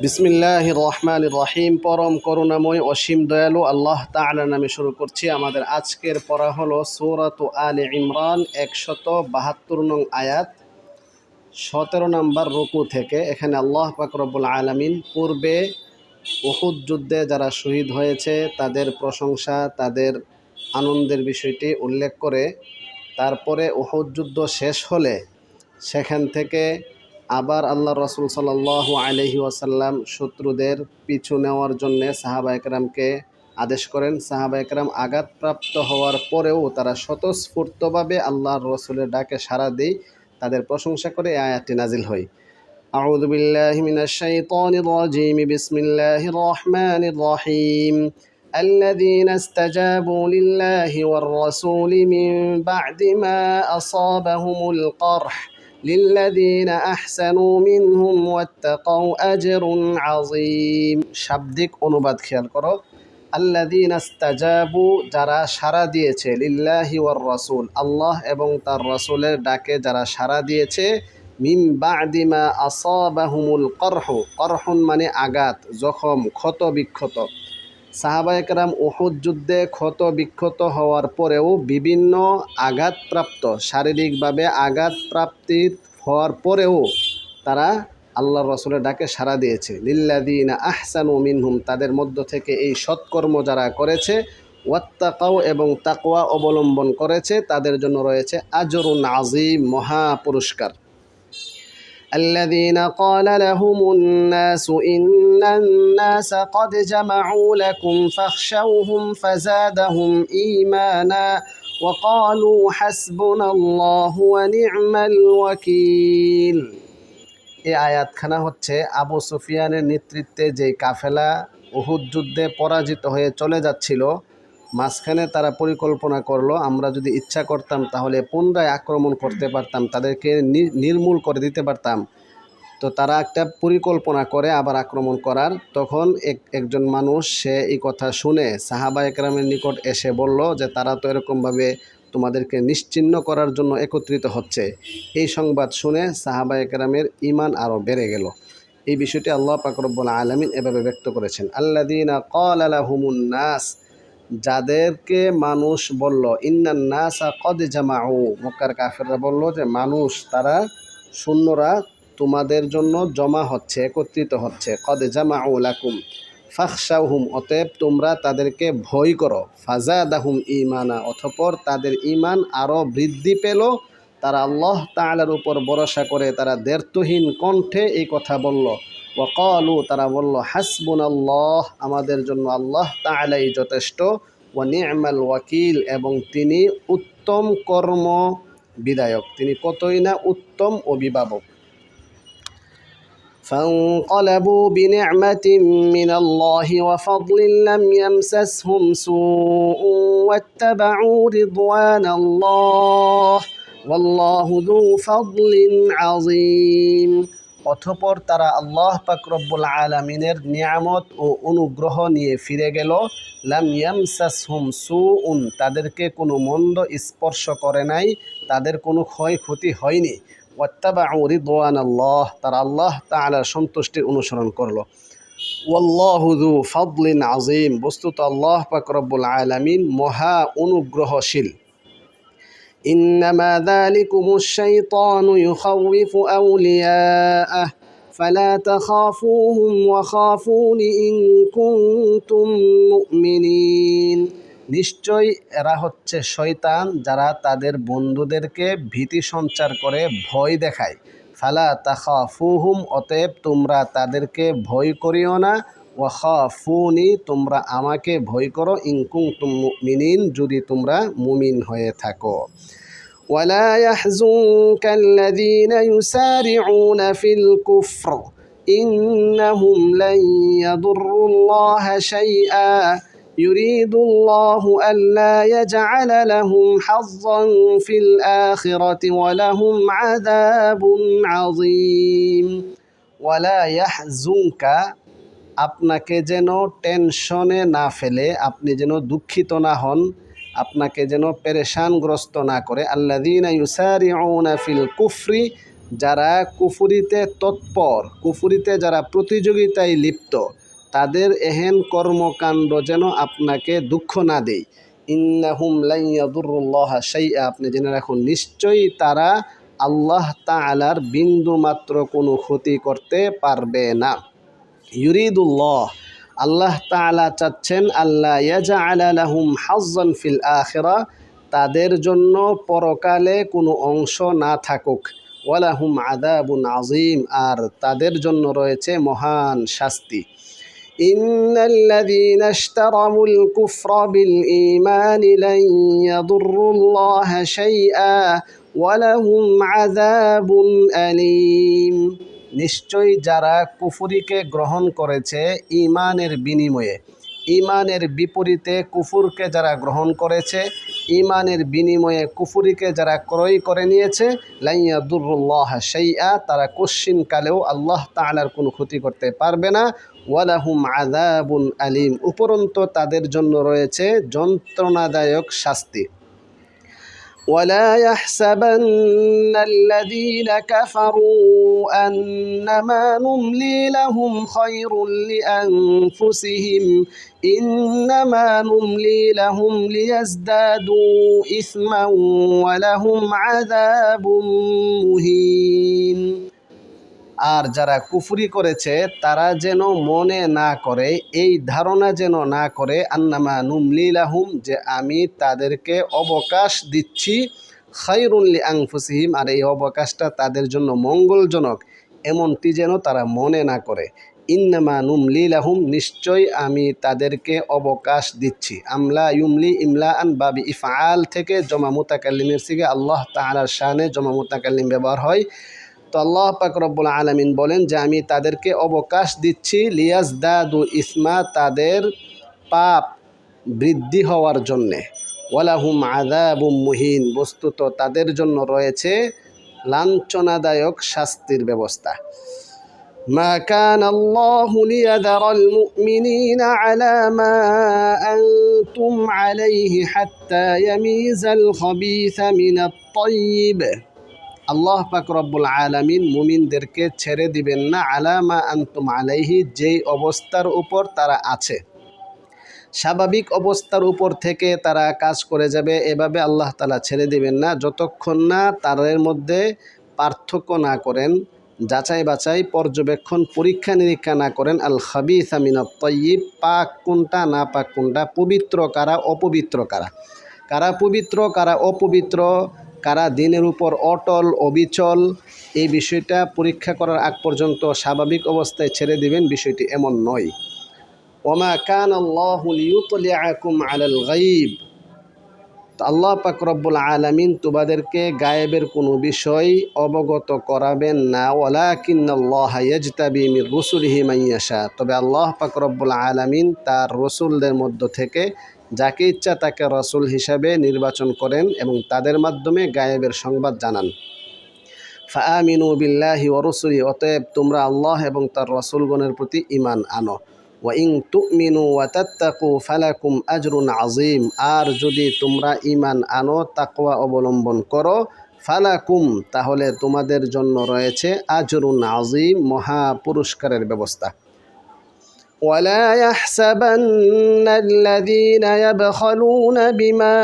বিসমিল্লাহ রহমান রহিম পরম করুণাময়, অসীম দয়ালু আল্লাহ তাআলা নামে শুরু করছি আমাদের আজকের পড়া হলো সৌরাত আলে ইমরান একশত বাহাত্তর নং আয়াত, সতেরো নম্বর রুকু থেকে। এখানে আল্লাহ পাকরবুল আলমিন পূর্বে উহুদ যুদ্ধে যারা শহীদ হয়েছে, তাদের প্রশংসা, তাদের আনন্দের বিষয়টি উল্লেখ করে তারপরে উহুদ যুদ্ধ শেষ হলে সেখান থেকে আবার আল্লাহ রসুল সাল্লাহ আলহি ওয়াসাল্লাম শত্রুদের পিছু নেওয়ার জন্যে সাহাবা একরামকে আদেশ করেন সাহাবা একরাম আঘাতপ্রাপ্ত হওয়ার পরেও তারা স্বতঃস্ফূর্তভাবে আল্লাহর রসুলের ডাকে সাড়া দেয় তাদের প্রশংসা করে এই আয়াতটি নাজিল হয় أعوذ بالله من الشيطان الرجيم بسم الله الرحمن الرحيم الذين استجابوا لله والرسول من بعد ما أصابهم القرح للذين أحسنوا منهم واتقوا أجر عظيم শাব্দিক অনুবাদ খেয়াল করো আল্লাদিন আস্তাজাবু যারা সাড়া দিয়েছে লিল্লাহি ওয়ার রসুল আল্লাহ এবং তার রসুলের ডাকে যারা সাড়া দিয়েছে মিম বাদিমা আসাবাহুমুল করহ করহুন মানে আঘাত জখম ক্ষত বিক্ষত সাহাবা একরাম যুদ্ধে ক্ষত বিক্ষত হওয়ার পরেও বিভিন্ন আঘাতপ্রাপ্ত, শারীরিকভাবে আঘাত প্রাপ্তির হওয়ার পরেও তারা আল্লাহ রসুলের ডাকে সাড়া দিয়েছে। লিল্লাদিন আহসানু মিনহুম, তাদের মধ্য থেকে এই সৎকর্ম যারা করেছে ওয়াত্তাকাও এবং তাকোয়া অবলম্বন করেছে, তাদের জন্য রয়েছে আজরুন আজিম মহা পুরস্কার। الذين قال لهم الناس إن الناس قد جمعوا لكم فاخشوهم فزادهم إيمانا وقالوا حسبنا الله ونعم الوكيل এই আয়াতখানা হচ্ছে আবু সুফিয়ানের নেতৃত্বে যে কাফেলা উহুদ যুদ্ধে পরাজিত হয়ে চলে যাচ্ছিল মাঝখানে তারা পরিকল্পনা করল, আমরা যদি ইচ্ছা করতাম তাহলে পুনরায় আক্রমণ করতে পারতাম, তাদেরকে নির্মূল করে দিতে পারতাম। তো তারা একটা পরিকল্পনা করে আবার আক্রমণ করার। তখন এক, একজন মানুষ, সে এই কথা শুনে সাহাবা একরামের নিকট এসে বলল যে, তারা তো এরকমভাবে তোমাদেরকে নিশ্চিন্ন করার জন্য একত্রিত হচ্ছে। এই সংবাদ শুনে সাহাবা একরামের ইমান আরও বেড়ে গেল। এই বিষয়টি আল্লাহ পাকরব্বুল আলমিন এভাবে ব্যক্ত করেছেন। আল্লাদিনা কল আলাহুমুন নাস যাদেরকে মানুষ বলল, ইন্নান নাসা কদ জামাউ মক্কার কাফেররা বলল যে, মানুষ, তারা শূন্যরা তোমাদের জন্য জমা হচ্ছে, একত্রিত হচ্ছে। কদ জামাউ লাকুম ফাখশাহুম অতএব তোমরা তাদেরকে ভয় করো। ফাজাদাহুম ইমানা অথপর তাদের ইমান আরও বৃদ্ধি পেল। তারা আল্লাহ তালার উপর ভরসা করে তারা দের্তহীন কণ্ঠে এই কথা বলল। ওয়াকালু তারা বলল হাসবুন আল্লাহ আমাদের জন্য আল্লাহ তালাই যথেষ্ট ও নিয়মাল ওয়াকিল এবং তিনি উত্তম কর্ম বিধায়ক তিনি কতই না উত্তম অভিভাবক فانقلبوا بنعمة من الله وفضل لم يمسسهم سوء واتبعوا رضوان الله والله ذو فضل عظيم অথপর তারা আল্লাহ পাকরব্বুল আলমিনের নিয়ামত ও অনুগ্রহ নিয়ে ফিরে গেল। লাম ইয়ামসাসহুম সুউন, তাদেরকে কোনো মন্দ স্পর্শ করে নাই, তাদের কোনো ক্ষয়ক্ষতি হয়নি। ওয়াত্তাবাউ রিদওয়ান আল্লাহ তারা আল্লাহ তাআলার সন্তুষ্টির অনুসরণ করল। যু ফাদলিন আজিম বস্তুত আল্লাহ পাক রব্বুল আলামিন মহা অনুগ্রহশীল। إنما ذلكم الشيطان يخوف أولياءه فلا تخافوهم وخافون إن كنتم مؤمنين নিশ্চয় এরা হচ্ছে শয়তান যারা তাদের বন্ধুদেরকে ভীতি সঞ্চার করে ভয় দেখায় ফালা তাখা ফুহুম অতএব তোমরা তাদেরকে ভয় করিও না ওয়াখা ফুনি তোমরা আমাকে ভয় করো ইনকুং তুম মিনিন যদি তোমরা মুমিন হয়ে থাকো ولا يحزنك الذين يسارعون في الكفر إنهم لن يضروا الله شيئا يريد الله ألا يجعل لهم حظا في الآخرة ولهم عذاب عظيم ولا يحزنك আপনাকে যেন টেনশনে না ফেলে আপনি যেন দুঃখিত না হন আপনাকে যেন পেরেশানগ্রস্ত না করে। আল্লাদিনা ইউসারিউনা ফিল কুফরি, যারা কুফুরিতে তৎপর, কুফুরিতে যারা প্রতিযোগিতায় লিপ্ত, তাদের এহেন কর্মকাণ্ড যেন আপনাকে দুঃখ না দেয়। ইন্নাহুম লাইয়াদুরুল্লাহ শাইআ, আপনি জেনে রাখুন, নিশ্চয়ই তারা আল্লাহ তাআলার বিন্দু মাত্র কোনো ক্ষতি করতে পারবে না। ইউরিদুল্লাহ আল্লাহ তাআলা চাচ্ছেন আল্লাহ ইয়াজআলা লাহুম হাজ্জান ফিল আখিরা তাদের জন্য পরকালে কোনো অংশ না থাকুক ওয়ালাহুম আদাবুন আজিম আর তাদের জন্য রয়েছে মহান শাস্তি إن الذين اشتروا الكفر بالإيمان لن يضروا الله شيئا ولهم عذاب أليم নিশ্চয় যারা কুফুরিকে গ্রহণ করেছে ইমানের বিনিময়ে। ইমানের বিপরীতে কুফুরকে যারা গ্রহণ করেছে ইমানের বিনিময়ে কুফুরিকে যারা ক্রয় করে নিয়েছে লাইয়া দুর্রুল্লাহ সাইয়া তারা কালেও আল্লাহ তাআলার কোনো ক্ষতি করতে পারবে না। ওয়ালাহুম আযাবুন আলিম, উপরন্ত তাদের জন্য রয়েছে যন্ত্রণাদায়ক শাস্তি। ولا يحسبن الذين كفروا أنما نملي لهم خير لأنفسهم إنما نملي لهم ليزدادوا إثما ولهم عذاب مهين আর যারা কুফরি করেছে, তারা যেন মনে না করে, এই ধারণা যেন না করে, আন্নামা নুমলিলাহুম যে আমি তাদেরকে অবকাশ দিচ্ছি খাইরুল্লি আংফুসিহিম আর এই অবকাশটা তাদের জন্য মঙ্গলজনক, এমনটি যেন তারা মনে না করে। ইন্নামা নুমলিলাহুম নিশ্চয় আমি তাদেরকে অবকাশ দিচ্ছি। আমলা ইউমলি ইমলা আন বাবি ইফআল থেকে জমা মুতাকাল্লিমের সিগে আল্লাহ তাআলার শানে জমা মুতাকাল্লিম ব্যবহার হয়। তো আল্লাহ পাক রব্বুল আলমিন বলেন যে আমি তাদেরকে অবকাশ দিচ্ছি লিয়াজ দাদু ইসমা তাদের পাপ বৃদ্ধি হওয়ার জন্যে ওয়ালাহুম আদাবুম মুহিন বস্তুত তাদের জন্য রয়েছে লাঞ্ছনাদায়ক শাস্তির ব্যবস্থা ما كان الله ليذر المؤمنين على ما أنتم عليه حتى يميز الخبيث من الطيب আল্লাহ পাক রব্বুল আলামিন মুমিনদেরকে ছেড়ে দিবেন না আলামা আন্তুম আলাইহি, যেই অবস্থার উপর তারা আছে। স্বাভাবিক অবস্থার উপর থেকে তারা কাজ করে যাবে, এভাবে আল্লাহ তালা ছেড়ে দিবেন না। যতক্ষণ না তাদের মধ্যে পার্থক্য না করেন, যাচাই বাছাই, পর্যবেক্ষণ, পরীক্ষা নিরীক্ষা না করেন, আল খাবিস আমিনা তয়িব পাক কোনটা, না পাক কোনটা, পবিত্র কারা, অপবিত্র কারা? কারা পবিত্র, কারা অপবিত্র? কারা দিনের উপর অটল অবিচল এই বিষয়টা পরীক্ষা করার আগ পর্যন্ত স্বাভাবিক অবস্থায় ছেড়ে দিবেন, বিষয়টি এমন নয়। ওমা কান আল্লাহ লিউতলিআকুম আলাল গাইব আল্লাহ পাক রব্বুল আলামিন তোমাদেরকে গায়েবের কোনো বিষয় অবগত করাবেন না। ওয়ালাকিন্নাল্লাহ ইয়াজতাবি মির রুসুলিহি মাইয়াশা তবে আল্লাহ পাক রব্বুল আলামিন তার রসুলদের মধ্য থেকে যাকে ইচ্ছা তাকে রসুল হিসাবে নির্বাচন করেন এবং তাদের মাধ্যমে গায়েবের সংবাদ জানান। ফাআমিনু বিল্লাহি ওরসুলি অতএব তোমরা আল্লাহ এবং তার রসুলগণের প্রতি ইমান আনো। ওয়াইং তুমিনু ওয়াতাত্তাকু ফালাকুম আজরুন আজিম আর যদি তোমরা ইমান আনো, তাকওয়া অবলম্বন করো, ফালাকুম, তাহলে তোমাদের জন্য রয়েছে আজরুন আজিম মহা পুরস্কারের ব্যবস্থা। ولا يحسبن الذين يبخلون بما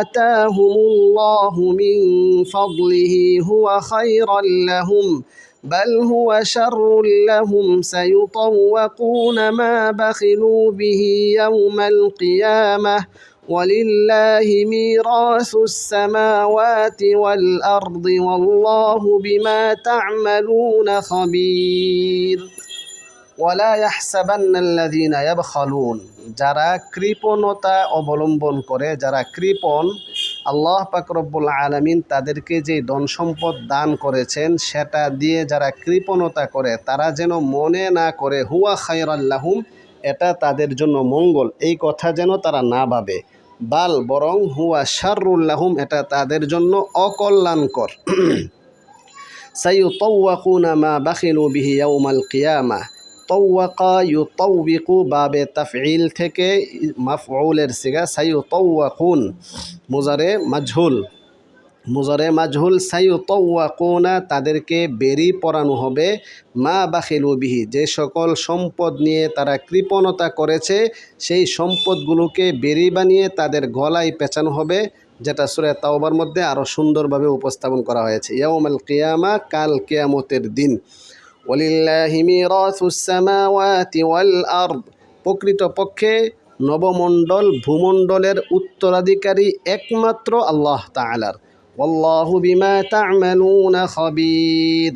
آتاهم الله من فضله هو خيرا لهم بل هو شر لهم. سيطوقون ما بخلوا به يوم القيامة. ولله ميراث السماوات والأرض والله بما تعملون خبير. যারা কৃপণতা অবলম্বন করে, যারা কৃপণ, আল্লাহ পাক রব্বুল আলামিন তাদেরকে যে ধন সম্পদ দান করেছেন, সেটা দিয়ে যারা কৃপণতা করে, তারা যেন মনে না করে, হুয়া খায়রাল্লাহুম এটা তাদের জন্য মঙ্গল। এই কথা যেন তারা না ভাবে। বাল, বরং হুয়া শাররুল্লাহুম এটা তাদের জন্য অকল্যাণকর। সাইয়ুতাওয়াকুনা মা বাখিলু বিহি ইয়াউমাল কিয়ামা। তৌওয়াকা ইউতাউবিকু বাবে তাফইল থেকে মাফউলের সিগা সাইয়ুতাওয়াকুন মুজারে মাজহুল। মুজরে মাজহুল সাইউতওয়াকুনা, তাদেরকে বেরি পরানো হবে। মা বাখিলু বিহি, যে সকল সম্পদ নিয়ে তারা কৃপণতা করেছে, সেই সম্পদগুলোকে বেরি বানিয়ে তাদের গলায় পেঁচানো হবে, যেটা সুরে তাওবার মধ্যে আরও সুন্দরভাবে উপস্থাপন করা হয়েছে। ইয়াউমাল কেয়ামা, কাল কেয়ামতের দিন। ওলিল্লাহি মিরাসুস সামাওয়াতি ওয়াল আরদ। প্রকৃতপক্ষে নবমণ্ডল ভূমণ্ডলের উত্তরাধিকারী একমাত্র আল্লাহ তাআলার। ওয়াল্লাহু বিমা তা'মালুনা খাবীর।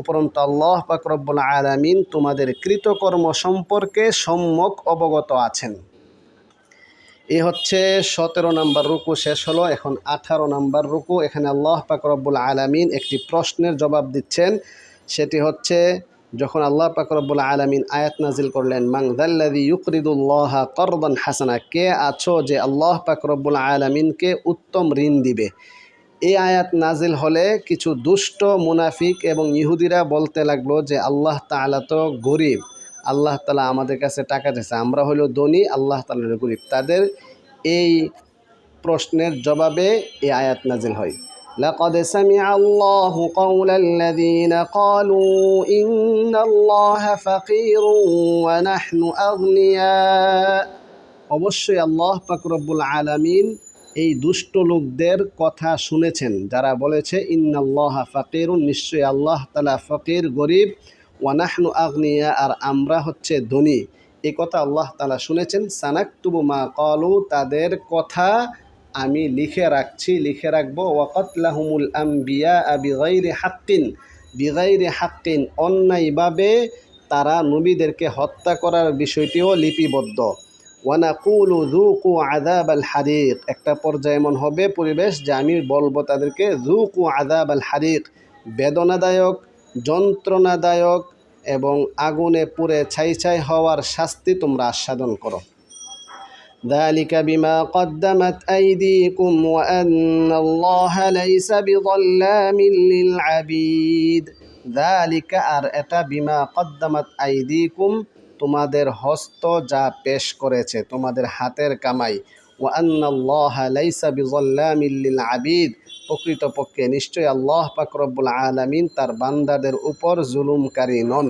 উপরন্ত আল্লাহ পাক রব্বুল আলামিন তোমাদের কৃতকর্ম সম্পর্কে সম্যক অবগত আছেন। এ হচ্ছে সতেরো নম্বর রুকু শেষ হলো, এখন আঠারো নম্বর রুকু। এখানে আল্লাহ পাক রব্বুল আলামিন একটি প্রশ্নের জবাব দিচ্ছেন সেটি হচ্ছে যখন আল্লাহ পাক রব্বুল আলামিন আয়াত নাজিল করলেন মাং দাল্লাদি ইউকরিদুল্লাহ করদান হাসানা কে আছো যে আল্লাহ পাক রব্বুল আলামিনকে উত্তম ঋণ দিবে? এই আয়াত নাজিল হলে কিছু দুষ্ট মুনাফিক এবং ইহুদিরা বলতে লাগল যে, আল্লাহ তাআলা তো গরিব, আল্লাহ তালা আমাদের কাছে টাকা দিয়েছে, আমরা হলো ধনী, আল্লাহ তালা গরিব। তাদের এই প্রশ্নের জবাবে এই আয়াত নাজিল হয়। لقد سمع الله قول الذين قالوا إن الله فقير ونحن أغنياء অবশ্যই আল্লাহ পাক রব্বুল আলামিন এই দুষ্ট লোকদের কথা শুনেছেন যারা বলেছে ইন্নাল্লাহ ফাকিরুন নিশ্চয়ই আল্লাহ তালা ফকির গরিব ওয়ানাহনু আগ্নিয়া আর আমরা হচ্ছে ধনী এই কথা আল্লাহ তালা শুনেছেন সানাকতুবু মা কলু তাদের কথা আমি লিখে রাখছি, লিখে রাখব ওয়াকতলাহুমুল আম্বিয়া বিগাইরে হাক্কিন বিগাইরে হাক্কিন, অন্যায়ভাবে তারা নবীদেরকে হত্যা করার বিষয়টিও লিপিবদ্ধ। ওয়ানাকুলু জুকু আদাব আল হারিক একটা পর্যায়ে এমন হবে, পরিবেশ যে আমি বলব তাদেরকে জুকু আদাব আল হারিক বেদনাদায়ক, যন্ত্রণাদায়ক এবং আগুনে পুড়ে ছাই ছাই হওয়ার শাস্তি তোমরা আস্বাদন করো। ذلك بما قدمت أيديكم وأن الله ليس بظلام للعبيد ذلك আর এটা বিমা কদ্দামাত আইদিকুম তোমাদের হস্ত যা পেশ করেছে তোমাদের হাতের কামাই ওয়ান্নাল্লাহ লাইসা বিজল্লামিল লিল আবিদ প্রকৃতপক্ষে নিশ্চয় আল্লাহ পাক রব্বুল আলামিন তার বান্দাদের উপর জুলুমকারী নন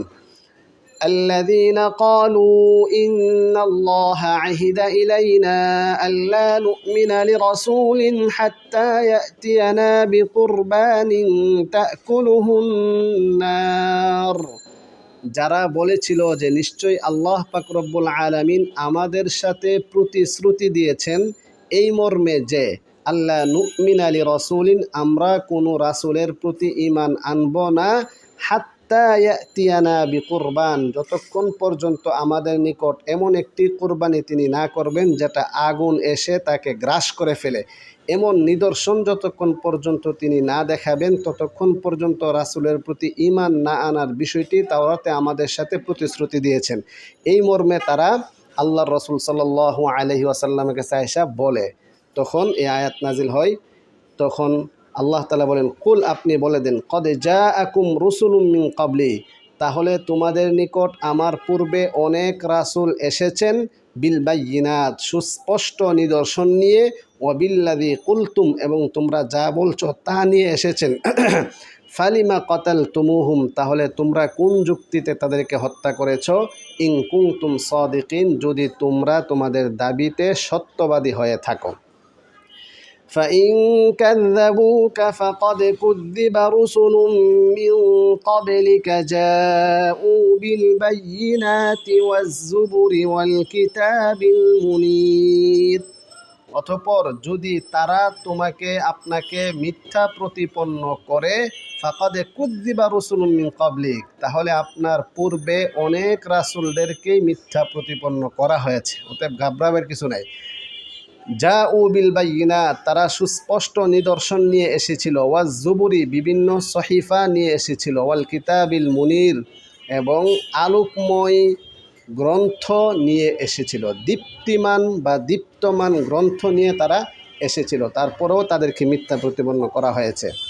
الذين قالوا إن الله عهد إلينا ألا نؤمن لرسول حتى يأتينا بقربان تأكله النار যারা বলেছিল যে নিশ্চয়ই আল্লাহ পাক রব্বুল আলামিন আমাদের সাথে প্রতিশ্রুতি দিয়েছেন এই মর্মে যে আল্লাহ নুকমিন আলী রসুলিন আমরা কোনো রাসুলের প্রতি ইমান আনব না হাত্তা ইয়াতিয়ানা বিকুরবান, যতক্ষণ পর্যন্ত আমাদের নিকট এমন একটি কোরবানি তিনি না করবেন, যেটা আগুন এসে তাকে গ্রাস করে ফেলে। এমন নিদর্শন যতক্ষণ পর্যন্ত তিনি না দেখাবেন, ততক্ষণ পর্যন্ত রাসুলের প্রতি ইমান না আনার বিষয়টি তাওরাতে আমাদের সাথে প্রতিশ্রুতি দিয়েছেন। এই মর্মে তারা আল্লাহ রসুল সাল্লাহ আলহি আসাল্লামের কাছে আয়সা বলে, তখন এই আয়াত নাজিল হয়, তখন আল্লাহ তালা বলেন, কুল আপনি বলে দেন, কদে যা আকুম রসুলুম মিন কাবলি তাহলে তোমাদের নিকট আমার পূর্বে অনেক রাসুল এসেছেন বিল বাইনাত সুস্পষ্ট নিদর্শন নিয়ে ওয়াবিল্লাদি কুলতুম এবং তোমরা যা বলছো তা নিয়ে এসেছেন। ফালিমা কতাল তুমুহুম তাহলে তোমরা কোন যুক্তিতে তাদেরকে হত্যা করেছ? ইং কুং তুম সদিকিন, যদি তোমরা তোমাদের দাবিতে সত্যবাদী হয়ে থাকো। فإن كذبوك فقد كذب رسل من قبلك جاءوا بالبينات والزبر والكتاب المنير অতপর যদি তারা তোমাকে আপনাকে মিথ্যা প্রতিপন্ন করে ফাকাদে কুদ্দিবা রসুল মিন কবলিক তাহলে আপনার পূর্বে অনেক রাসুলদেরকেই মিথ্যা প্রতিপন্ন করা হয়েছে অতএব ঘাবড়াবের কিছু নাই যা ও বিল বাইনা তারা সুস্পষ্ট নিদর্শন নিয়ে এসেছিল। ওয়া জুবুরি বিভিন্ন সহিফা নিয়ে এসেছিল। ওয়াল কিতাবিল মুনির এবং আলোকময় গ্রন্থ নিয়ে এসেছিল। দীপ্তিমান বা দীপ্তমান গ্রন্থ নিয়ে তারা এসেছিল। তারপরেও তাদেরকে মিথ্যা প্রতিপন্ন করা হয়েছে।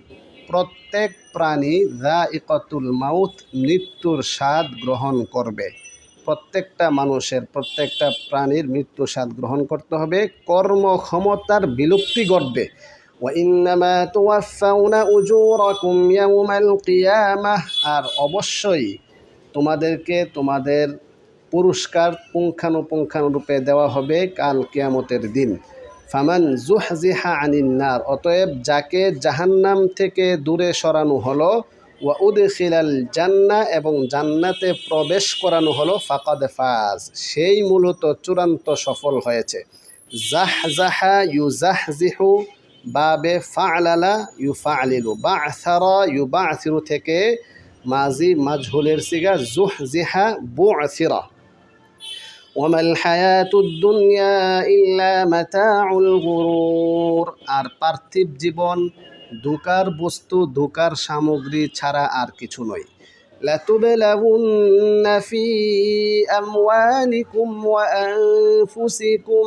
প্রত্যেক প্রাণী ইকতুল মাউত মৃত্যুর স্বাদ গ্রহণ করবে প্রত্যেকটা মানুষের প্রত্যেকটা প্রাণীর মৃত্যু স্বাদ গ্রহণ করতে হবে কর্মক্ষমতার বিলুপ্তি ঘটবে وإنما توفون أجوركم يوم القيامة আর অবশ্যই তোমাদেরকে তোমাদের পুরস্কার পুঙ্খানুপুঙ্খানুরূপে দেওয়া হবে কাল কিয়ামতের দিন ফামান জুহজিহা আনিন্নার অতএব যাকে জাহান্নাম থেকে দূরে সরানো হলো, ওয়া উদখিলাল জান্না এবং জান্নাতে প্রবেশ করানো হলো, ফাকাদ ফাজ। সেই মূলত চূড়ান্ত সফল হয়েছে। জাহজাহা ইউজাহজিহু বাবে ফালালা ইউ ফালিলু বা আসারা ইউ বা থেকে মাজি মাজহুলের সিগা জুহ জিহা বু আসিরা ওমাল হায়াতুদ্দুনিয়া ইল্লা মাতাউল গুরুর আর পার্থিব জীবন ধোকার বস্তু ধোকার সামগ্রী ছাড়া আর কিছু নয় لتبلغن في أموالكم وأنفسكم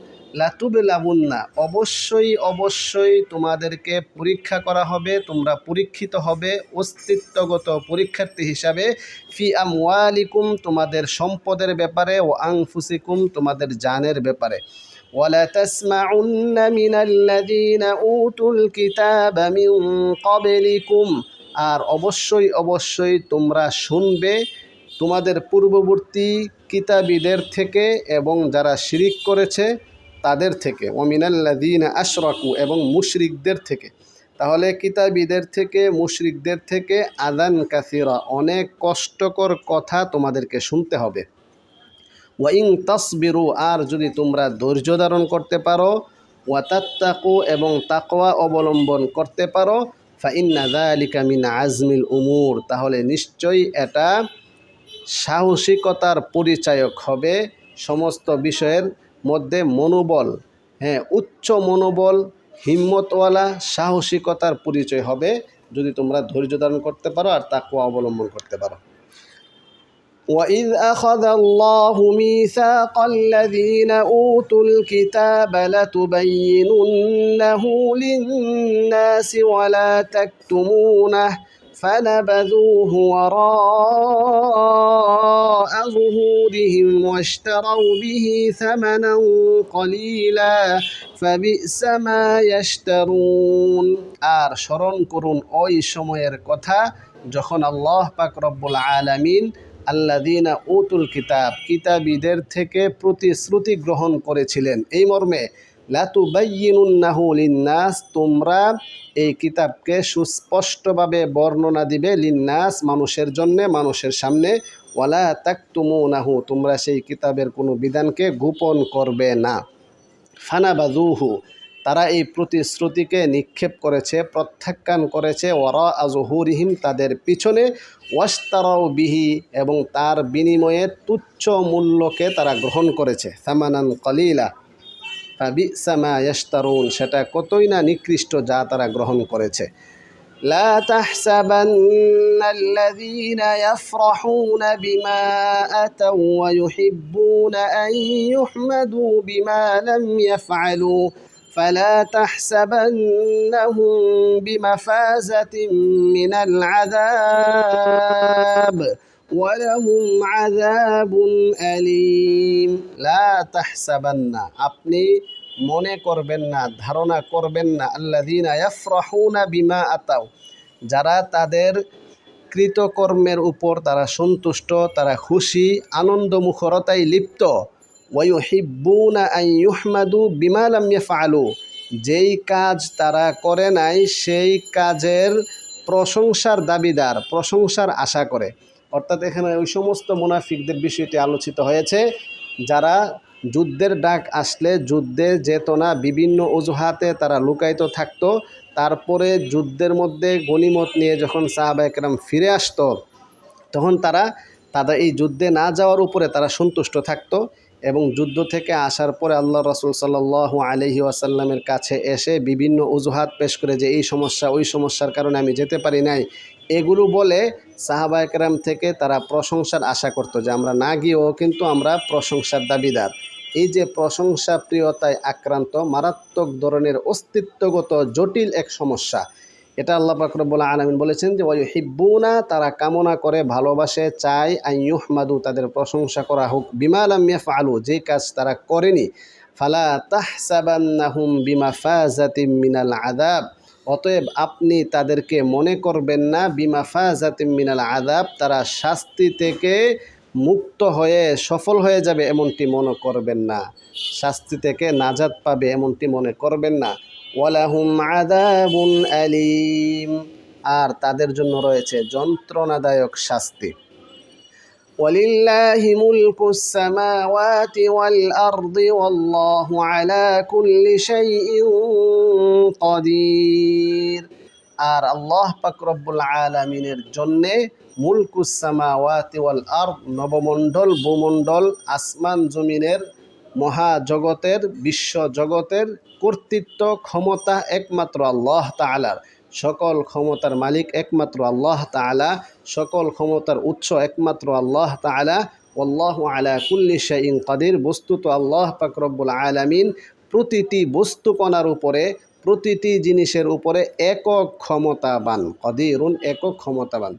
লাতুবে লাবুন্না অবশ্যই অবশ্যই তোমাদেরকে পরীক্ষা করা হবে, তোমরা পরীক্ষিত হবে, অস্তিত্বগত পরীক্ষার্থী হিসাবে। ফি আমওয়ালিকুম, তোমাদের সম্পদের ব্যাপারে, ও আংফুসিকুম তোমাদের জানের ব্যাপারে। উতুল আর অবশ্যই অবশ্যই তোমরা শুনবে তোমাদের পূর্ববর্তী কিতাবীদের থেকে এবং যারা শিরিক করেছে তাদের থেকে ওমিনাল্লাদিন আশরাকু, এবং মুশরিকদের থেকে। তাহলে কিতাবীদের থেকে, মুশরিকদের থেকে আদান কাসিরা, অনেক কষ্টকর কথা তোমাদেরকে শুনতে হবে। ওয়াইং তসবিরু, আর যদি তোমরা ধৈর্য ধারণ করতে পারো ওয়াতাত্তাকু এবং তাকোয়া অবলম্বন করতে পারো ফাইন্না দালিকা মিন আজমিল উমুর, তাহলে নিশ্চয়ই এটা সাহসিকতার পরিচায়ক হবে সমস্ত বিষয়ের মধ্যে মনোবল হ্যাঁ উচ্চ মনোবল হিম্মতওয়ালা সাহসিকতার পরিচয় হবে যদি তোমরা ধৈর্য ধারণ করতে পারো আর তাকুয়া অবলম্বন করতে পারো وإذ أخذ الله ميثاق الذين أوتوا الكتاب لتبيننه للناس ولا تكتمونه فنبذوه وراء ظهورهم واشتروا به ثمنا قليلا فبئس ما يشترون আর স্মরণ করুন ওই সময়ের কথা যখন আল্লাহ পাক রব্বুল আলামিন আল্লাদিনা উতুল কিতাব কিতাবীদের থেকে প্রতিশ্রুতি গ্রহণ করেছিলেন এই মর্মে লাতুবাইনুন্নাহু লিন্নাস তোমরা এই কিতাবকে সুস্পষ্টভাবে বর্ণনা দিবে, লিন্নাস মানুষের জন্যে, মানুষের সামনে। ওয়ালা তাকতুমুনাহু তোমরা সেই কিতাবের কোনো বিধানকে গোপন করবে না। ফানা বাজুহু তারা এই প্রতিশ্রুতিকে নিক্ষেপ করেছে, প্রত্যাখ্যান করেছে। ওরা আজহুরিহিম তাদের পিছনে। ওয়াস্তারাও বিহি এবং তার বিনিময়ে তুচ্ছ মূল্যকে তারা গ্রহণ করেছে। সামানান কলিলা ফাবিসামা ইয়াস্তারুন সেটা কতই না নিকৃষ্ট যা তারা গ্রহণ করেছে لا تحسبن الذين يفرحون بما أتوا ويحبون أن يحمدوا بما لم يفعلوا فلا تحسبنهم بمفازة من العذاب ওয়ালাহুম আযাবুন আলিম লা তাহসাবান্না আপনি মনে করবেন না, ধারণা করবেন না, আল্লাযীনা ইয়াফরাহুনা বিমা আতাও যারা তাদের কৃতকর্মের উপর তারা সন্তুষ্ট, তারা খুশি আনন্দ মুখরতায় লিপ্ত। ওয়ুহিব্বুনা আইয়ুহমাদু বিমা লাম ইয়াফআলু। যেই কাজ তারা করে নাই, সেই কাজের প্রশংসার দাবিদার, প্রশংসার আশা করে। অর্থাৎ এখানে ওই সমস্ত মুনাফিকদের বিষয়টি আলোচিত হয়েছে, যারা যুদ্ধের ডাক আসলে যুদ্ধে যেত না, বিভিন্ন অজুহাতে তারা লুকায়িত থাকতো। তারপরে যুদ্ধের মধ্যে গনিমত নিয়ে যখন সাহাবা একরাম ফিরে আসতো, তখন তারা, তাদের এই যুদ্ধে না যাওয়ার উপরে তারা সন্তুষ্ট থাকতো এবং যুদ্ধ থেকে আসার পরে আল্লাহ রসুল সাল্লাহ আলহি আসাল্লামের কাছে এসে বিভিন্ন অজুহাত পেশ করে যে এই সমস্যা, ওই সমস্যার কারণে আমি যেতে পারি নাই। এগুলো বলে সাহাবা একরাম থেকে তারা প্রশংসার আশা করতো যে আমরা না গিয়েও কিন্তু আমরা প্রশংসার দাবিদার। এই যে প্রশংসা প্রিয়তায় আক্রান্ত মারাত্মক ধরনের অস্তিত্বগত জটিল এক সমস্যা, এটা আল্লাহ পাকরবুল্লা আলমিন বলেছেন যে ওই হিব্বুনা তারা কামনা করে, ভালোবাসে, চায় আইয়ুহমাদু তাদের প্রশংসা করা হোক বিমাল আমিয়াফ আলু যে কাজ তারা করেনি, ফালা তাহসাবান্নাহুম বিমা ফাজাতিম মিনাল আদাব অতএব আপনি তাদেরকে মনে করবেন না, বিমা ফাজাতিম মিনাল আদাব তারা শাস্তি থেকে মুক্ত হয়ে সফল হয়ে যাবে এমনটি মনে করবেন না। শাস্তি থেকে নাজাত পাবে এমনটি মনে করবেন না। ওয়ালাহুম আদাবুন আলিম। আর তাদের জন্য রয়েছে যন্ত্রণাদায়ক শাস্তি। ولله ملك السماوات والأرض والله على كل شيء قدير আর আল্লাহ পাক রব্বুল আলমিনের জন্যে মুলকুসামাওয়াতি ওয়াল আর নবমণ্ডল ভূমণ্ডল আসমান জমিনের মহাজগতের বিশ্ব জগতের কর্তৃত্ব ক্ষমতা একমাত্র আল্লাহ তালার সকল ক্ষমতার মালিক একমাত্র আল্লাহ তালা সকল ক্ষমতার উৎস একমাত্র আল্লাহ তালা আল্লাহ আলা কুল্লি শাইন কাদির, বস্তুত আল্লাহ পাকরব্বুল আলামিন প্রতিটি বস্তুকণার উপরে, প্রতিটি জিনিসের উপরে একক ক্ষমতাবান, কদিরুন একক ক্ষমতাবান।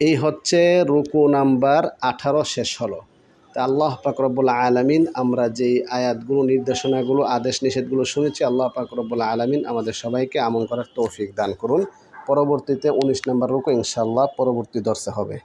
এই হচ্ছে রুকু নাম্বার আঠারো শেষ হলো। তা আল্লাহ পাকরবুল আলমিন, আমরা যেই আয়াতগুলো, নির্দেশনাগুলো, আদেশ নিষেধগুলো শুনেছি, আল্লাহ পাকরবুল আলমিন আমাদের সবাইকে আমল করার তৌফিক দান করুন। পরবর্তীতে উনিশ নম্বর রুকু ইনশাল্লাহ পরবর্তী দর্শা হবে।